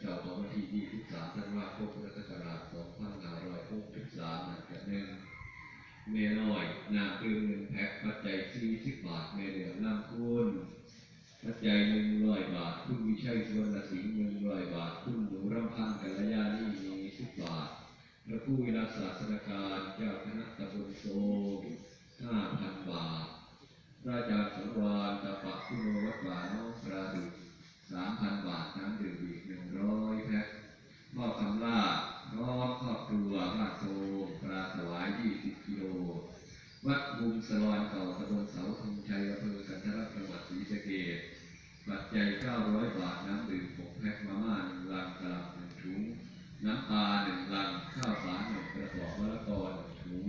เสาร์ของวันที่ 23ธันวาคมพุทธศักราช2563นะจะหนึ่งเมน้อยน้ำดื่มหนึ่งแพ็คปัจจัย40บาทเมเหลืองน้ำคุณปัจจัยหนึ่งร้อยบาท คุณวิชัยสวรรณสิงห์หนึ่งร้อยบาท คุณหนูรำพันธ์กัลยาณีมีสิบบาท พระผู้วิรัศาสนการเจ้าคณะตำบลโซห้าพันบาทพระอาจารย์สังวานตาปะคุโนวัดป่าน้องปราดุสามพันบาท น้ำดื่มอีกหนึ่งร้อยแพ็คพ่อคำล่าน้องครอบครัวบ้านโซปลาถวายยี่สิบกิโล วัดบุมสลอนเก่าตำบลเสาธงชัยอำเภอกันทรจังหวัดศรีสะเกษปัจจัย 900 บาท น้ำดื่ม6แพ็คมาม่าหนึ่งลังกระลาหนึ่งถุง น้ำปลาหนึ่งลัง ข้าวสารหนึ่งกระสอบมะละกอหนึ่งถุง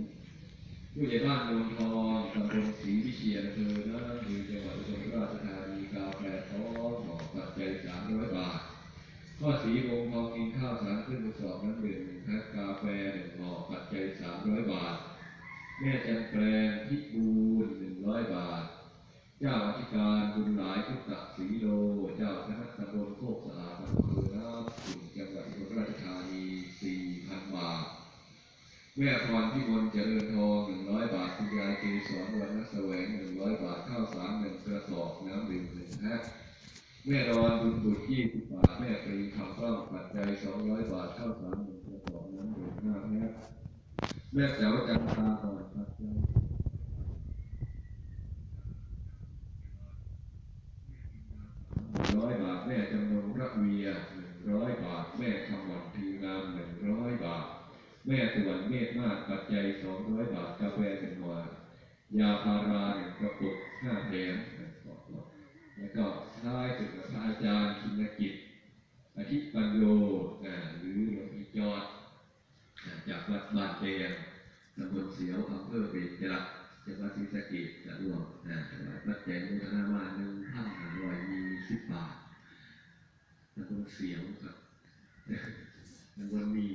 ผู้ใหญ่บ้านโนนทองตำบลศรีวิเชียรอำเภอหน้ามือจังหวัดอุบลราชธานีกาแฟท้องหน่อปัจจัย300บาทข้อสีวงทองกินข้าวสารขึ้นกระสอบน้ำดื่มหนึ่งแพ็คกาแฟหนึ่งห่อปัจจัย300บาท แม่จันแปลงพิบูลหนึ่งร้อยบาท เจ้าอธิการบุญหลายพุทธศรีโล เจ้าคณะตำบลโคกสะอาดอำเภอน้ำขุ่นจังหวัดอุบลราชธานีสี่พันบาท แม่พรที่บนเจริญทองหนึ่งร้อยบาทคุณยายเกศรวันนัแสวงหนึ่งร้อยบาทข้าวสารหนึ่งกระสอบน้ำดื่มหนึ่งแพ็คแม่รอนบุญบุตรยี่สิบบาทแม่ปรีคำต้องปัจจัยสองร้อยบาทข้าวสารหนึ่งกระสอบน้ำดื่มห้าแพ็คแม่แจ๋วจันทราก่อนปัจจัยร้อยบาท แม่จำนงรักเวียหนึ่งร้อยบาท แม่คำหวันทีงามหนึ่งร้อยบาท แม่สวนเมฆมากปัจจัยสองร้อยบาทกาแฟหนึ่งวานยาพาราหนึ่งกระปุกห้าแถมแล้วก็ท้ายสุดพระอาจารย์ธินกิจอาทิตย์ปัญโยหรือหลวงพี่จอดจากวัดบานเตียงตำบลเสียวอำเภอเบญจรักษ์จังหวัดศรีสะเกษจะรวมนะวัดแจงมุทนามาหนึ่งพันห้าร้อยยี่สิบบาทตำบลเสียวครับตำบลมี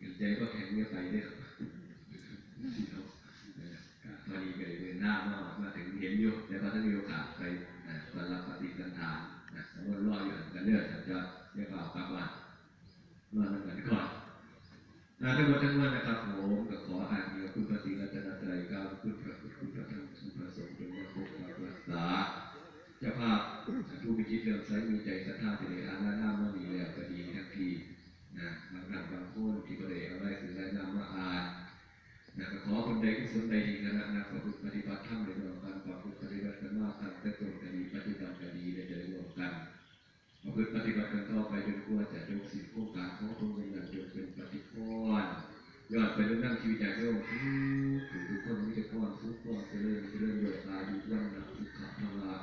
กันใจก็แข็งไม่ไปได้ครับเสียวนะตอนนี้ก็เลยเดินหน้ามามาถึงเห็นอยู่แต่ว่าถ้ามีโอกาสไปนะวันรับปฏิสันทานนะตำบลร ออยู่กันเลือดจะเรียกว่ากลับบ้านนอนกันก่อนนะทั้งหมดทั้งมวลนะครับผมก็ขออ่านเกี่ยวคุณพระศรีรัตนตรัยก้าวคุณพระพุทธคุณพระธรรมคุณพระสงฆ์จงมาปกปักรักษาเจ้าภาพผู้พิจิตเรื่องใสมีใจศรัทธาที่ได้อ่านและน้ำมาดีแล้วก็ดีทั้งทีนะบางท่านบางคนที่ก็ได้เอาไว้สื่อและนำมาอ่านนะขอคนใดกุศลใดดีนะนะประพฤติปฏิบัติธรรมในเรื่องการประพฤติปฏิบัติกันมากตั้งแต่ต้นก็ดีปฏิบัติก็ดีได้จะได้ร่วมกัน ประพฤติปฏิบัติกันต่อไปจนกว่าจะยกสิ่งโครงการขององค์เอย่างเดียวเป็นปฏิพรยอดไปเรื่องนั่งชีวิตจากโยมทุกทุกคนมีแต่ความทุกข์ความเจริญเจริญโยอายุยั่งนะทุกขะพลา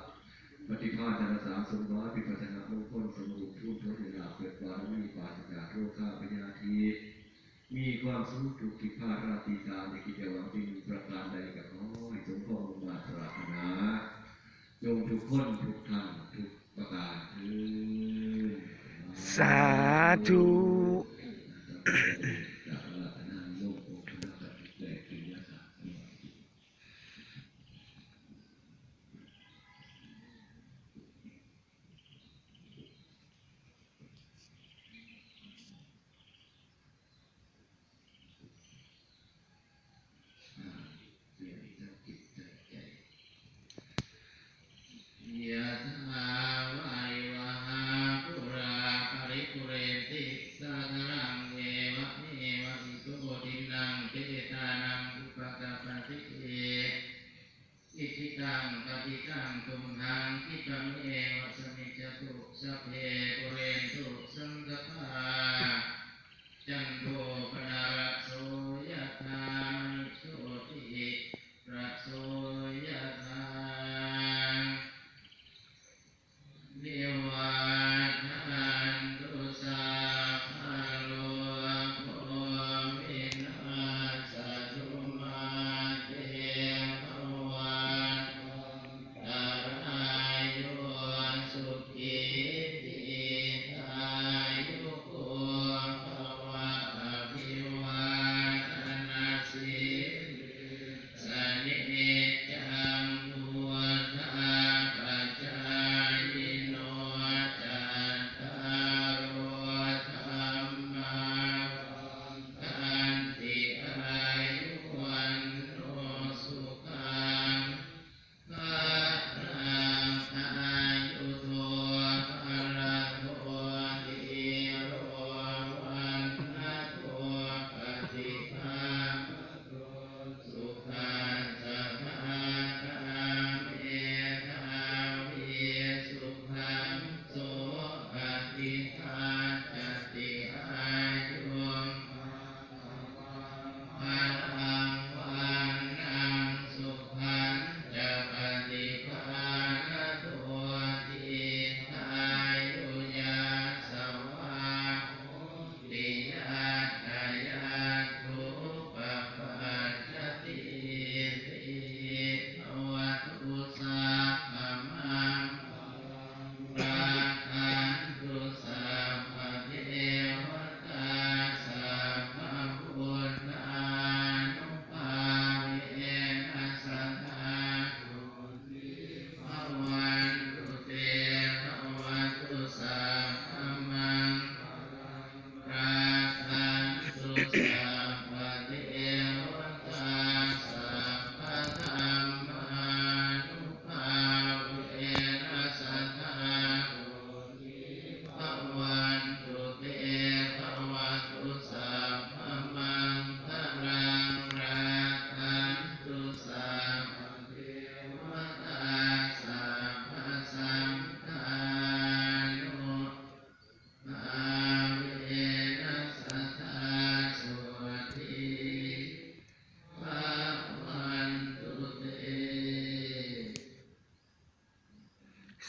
ปฏิภาณธนสามสมน้อยปิปัฒนามงคลสมบูรณ์ทุกทุกเวลาเกิดวาระมีปาฏิการโรคาพยาธิมีความสุขทุกทิพาราตีตาในกิจวัตรที่มีประการใดกับน้อยสมพรมาปรารถนาจงทุกคนทุกท่านทุก สาธุ ฏิตังตุมทางคิปังเอวสมิจตุสัพเพปุเรนตุสังกปาจันโทปนารโสยะธามนุโสติระโส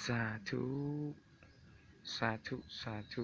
สาธุ สาธุ สาธุ